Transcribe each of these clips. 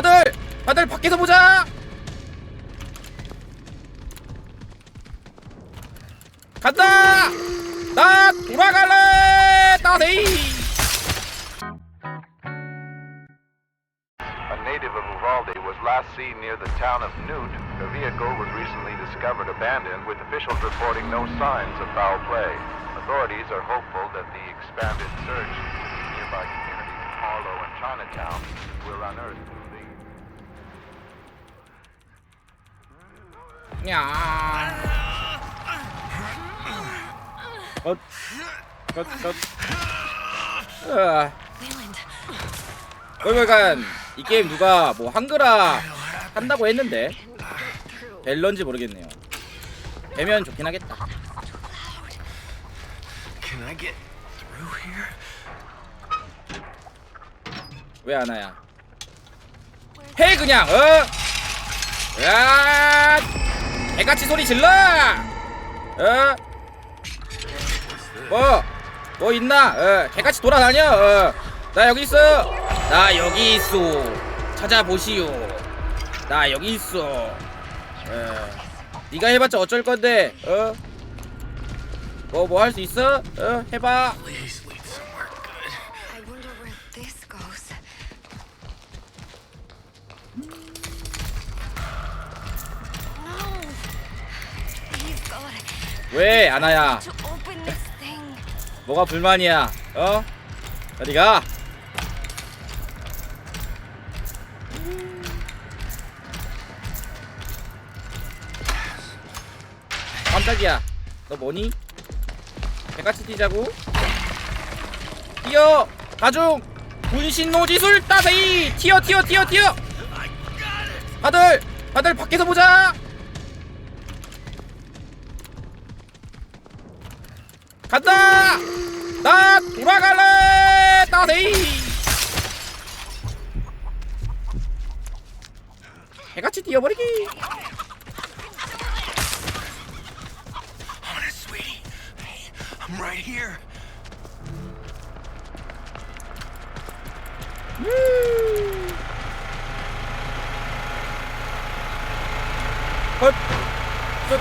다들 다들 밖에서 보자. 간다. 나 돌아갈래. 따세이. A native of Uvalde was last seen near the town of Newt. The vehicle was recently discovered abandoned, with officials reporting no signs of foul play. Authorities are hopeful that the expanded search in nearby communities of Harlow and Chinatown will unearth 야. 컷. 컷, 컷. 으아. 그러니까 이 게임 누가 뭐 한글화 한다고 했는데 될런지 모르겠네요. 되면 좋긴 하겠다. Can I get through here? 왜 안 와야? 해 그냥 어? 야! 개같이 소리 질러! 어? 뭐? 뭐 있나? 어, 개같이 돌아다녀. 어. 나 여기 있어. 나 여기 있어. 찾아보시오. 나 여기 있어. 어. 네가 해봤자 어쩔 건데? 어? 뭐 뭐 할 수 있어? 어? 해봐. 왜 아나야? 뭐가 불만이야? 어? 어디 가? 깜짝이야. 너 뭐니? 개같이 뛰자고? 뛰어! 가중! 분신 노 지술 따세이! 튀어 튀어 튀어 튀어! 다들! 다들 밖에서 보자! 간다! 나 돌아갈래! 따세이! 개같이 뛰어버리기! Here. 헐! 저...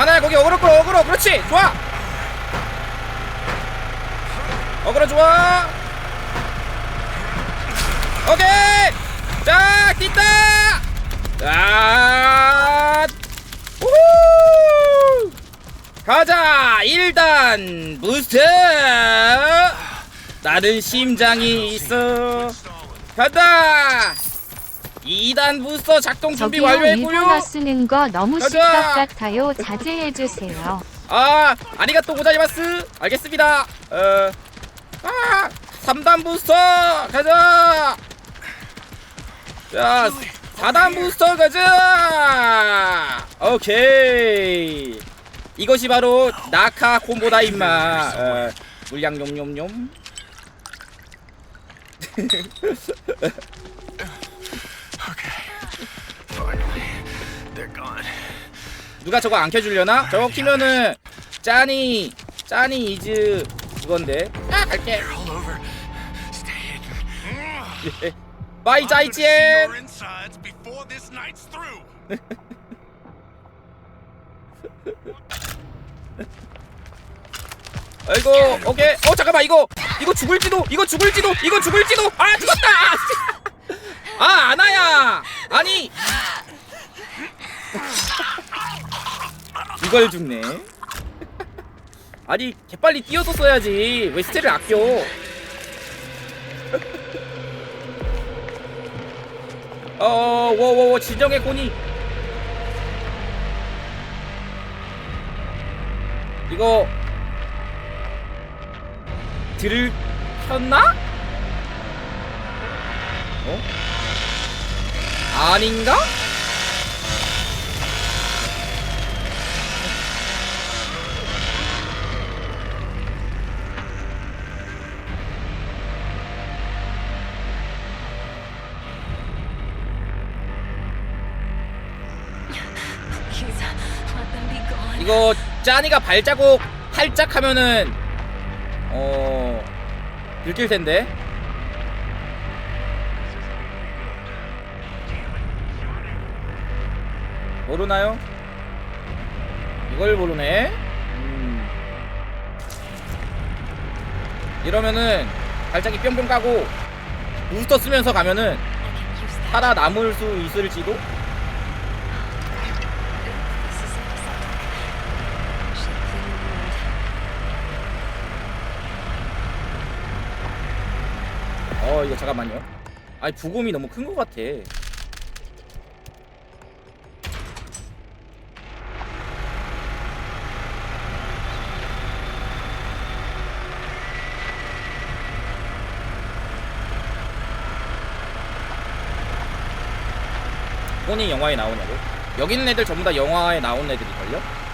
아나야 거기 어그로 끌어 어그로 그렇지 좋아 어그로 좋아 오케이 자 뛴다 자 우후 가자 1단 부스터 나는 심장이 있어 간다 2단 부스터 작동 준비 완료했고요 일본어 쓰는 거 너무 가자. 식각 같아요. 자제해주세요. 아, 아리가또 고자이마스. 알겠습니다. 어, 아, 3단 부스터 가자. 자, 4단 부스터 가자. 오케이. 이것이 바로 나카 콤보다 임마. 어, 물량 gone. 누가 저거 안 켜주려나? 저거 키면은 짜니 짜니 이즈 그건데. 아, 갈게. This night's through. 아이고 오케이. 어 잠깐만 이거 이거 죽을지도 이거 죽을지도 이거 죽을지도. 아 죽었다! 아, 아 아나야! 아니! 이걸 죽네? 아니 개빨리 뛰어서 써야지. 왜 스텔을 아껴 어 워워워 진정의 고니 이거 들켰나? 어? 아닌가? 이거 짜니가 발자국 활짝 하면은 어 들킬 텐데. 모르나요? 이걸 모르네. 음. 이러면은 발차기 뿅뿅 까고 부스터 쓰면서 가면은 살아남을 수 있을지도? 이거 잠깐만요 아니 부금이 너무 큰 것 같아 본이 영화에 나오냐고? 여기 있는 애들 전부 다 영화에 나온 애들일걸요?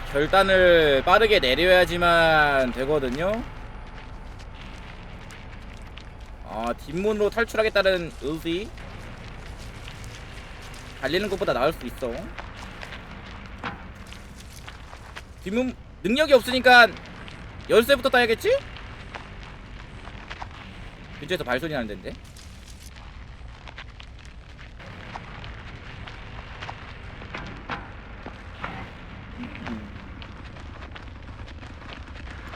결단을 빠르게 내려야지만 되거든요. 아, 뒷문으로 탈출하겠다는 의지. 달리는 것보다 나을 수 있어. 뒷문 능력이 없으니까 열쇠부터 따야겠지? 근처에서 발소리 나는 데인데.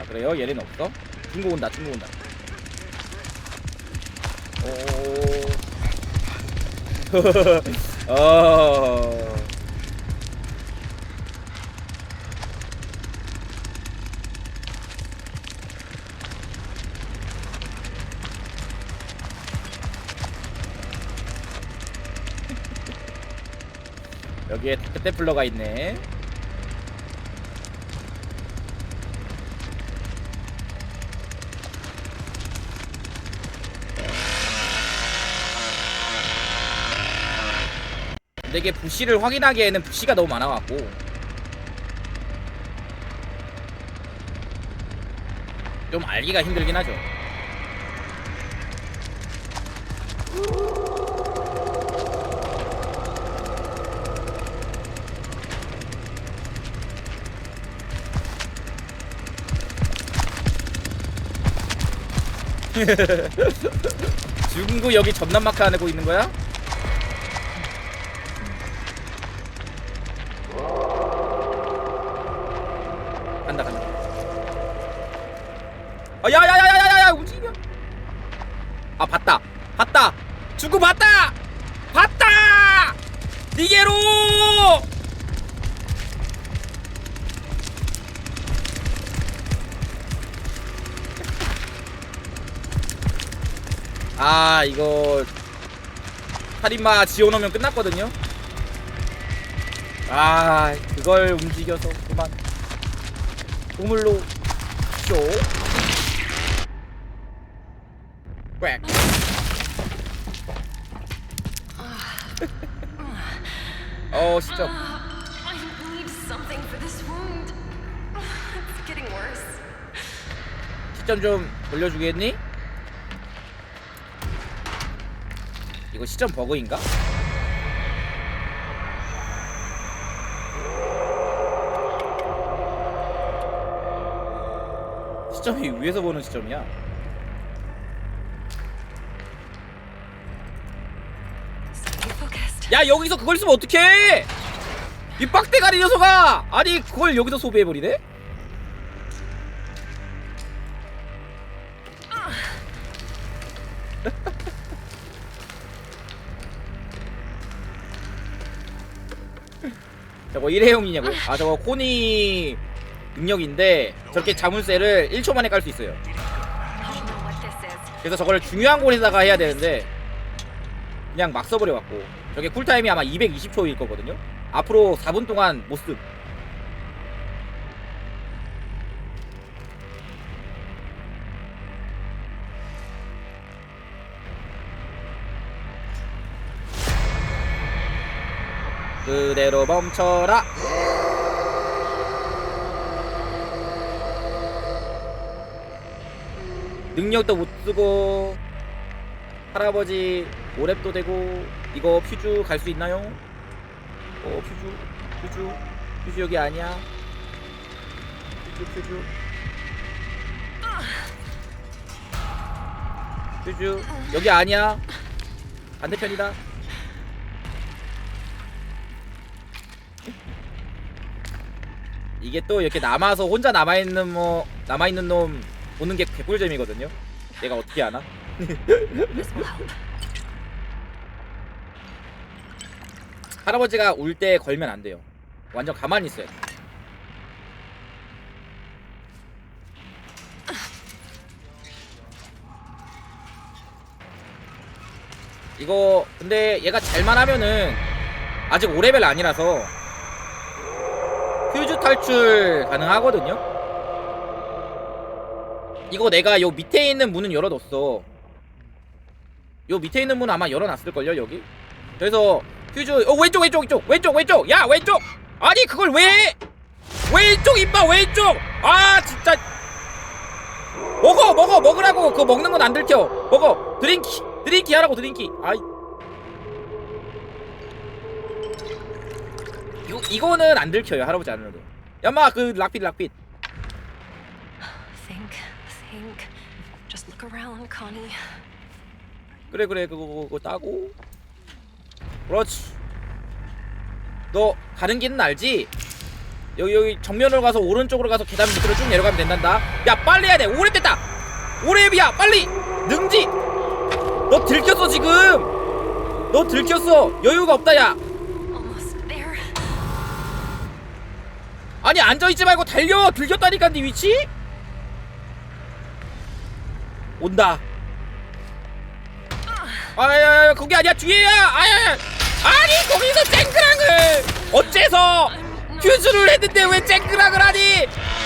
그래요? 얘는 없어? 친구 온다 친구 온다 오 어... 여기에 테테플러가 있네 이게 부시를 확인하기에는 부시가 너무 많아갖고 좀 알기가 힘들긴 하죠 중구 여기 전남 마크 안 하고 있는 거야? 봤다. 봤다. 중구 봤다. 봤다! 니게로! 아 이거 살인마 지워놓으면 끝났거든요. 아 그걸 움직여서 그만. 우물로 쇼 꽥. 어 시점 I need something for this wound. It's getting worse. 시점 좀 돌려주겠니? 이거 시점 버그인가? 시점이 위에서 보는 시점이야. 야 여기서 그걸 쓰면 어떡해! 이 빡대가리 녀석아! 아니 그걸 여기서 소비해버리네? 저거 일회용이냐고? 아 저거 코니 능력인데 저렇게 자물쇠를 1초 만에 깔 수 있어요. 그래서 저걸 중요한 곳에다가 해야 되는데 그냥 막 써버려 갖고 저게 쿨타임이 아마 220초일 거거든요. 앞으로 4분 동안 못쓰 그대로 멈춰라. 능력도 못 쓰고 할아버지 오랩도 되고 이거 퓨즈 갈 수 있나요? 어 퓨즈 퓨즈 퓨즈 여기 아니야. 퓨즈 퓨즈. 퓨즈 여기 아니야. 반대편이다. 이게 또 이렇게 남아서 혼자 남아있는 뭐 남아있는 놈 보는 게 개꿀잼이거든요. 얘가 어떻게 하나? 할아버지가 울 때 걸면 안 돼요. 완전 가만히 있어요. 이거 근데 얘가 잘만 하면은 아직 5레벨 아니라서 퓨즈 탈출 가능하거든요. 이거 내가 요 밑에 있는 문은 열어뒀어. 요 밑에 있는 문 아마 열어놨을걸요 여기. 그래서 퓨즈 어 왼쪽 왼쪽 왼쪽 왼쪽 왼쪽. 야 왼쪽. 아니 그걸 왜? 왼쪽 임마 왼쪽. 아 진짜. 먹어 먹어 먹으라고. 그거 먹는 건 안 들켜. 먹어. 드링키 드링키 하라고 드링키. 아이. 이거 이거는 안 들켜요 할아버지 안 해도. 야마 그 락핏 락핏 Think, think. Just look around, Connie. 그래 그래 그거, 그거 따고 그렇지. 너 가는 길은 알지? 여기 여기 정면으로 가서 오른쪽으로 가서 계단 밑으로 쭉 내려가면 된단다. 야 빨리 해야 돼. 오래 됐다. 오래비야. 빨리. 능지. 너 들켰어 지금. 너 들켰어. 여유가 없다 야. 아니 앉아있지 말고 달려. 들켰다니까 네 위치? 온다. 아야야 거기 아니야. 뒤에야. 아야야 아니 거기서 쨍그랑을 어째서 퓨즈를 했는데 왜 쨍그랑을 하니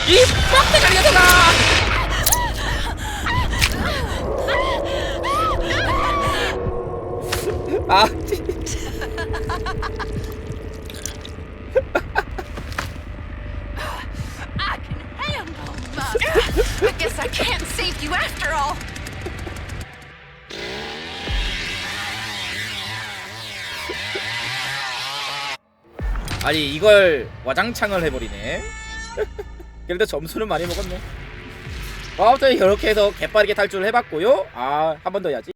이 빡대가리 녀석아 아 진- I can handle that. I guess I can't save you after all. 아니 이걸 와장창을 해버리네. 그래도 점수는 많이 먹었네. 아무튼 이렇게 해서 개빠르게 탈출을 해봤고요. 아 한 번 더 해야지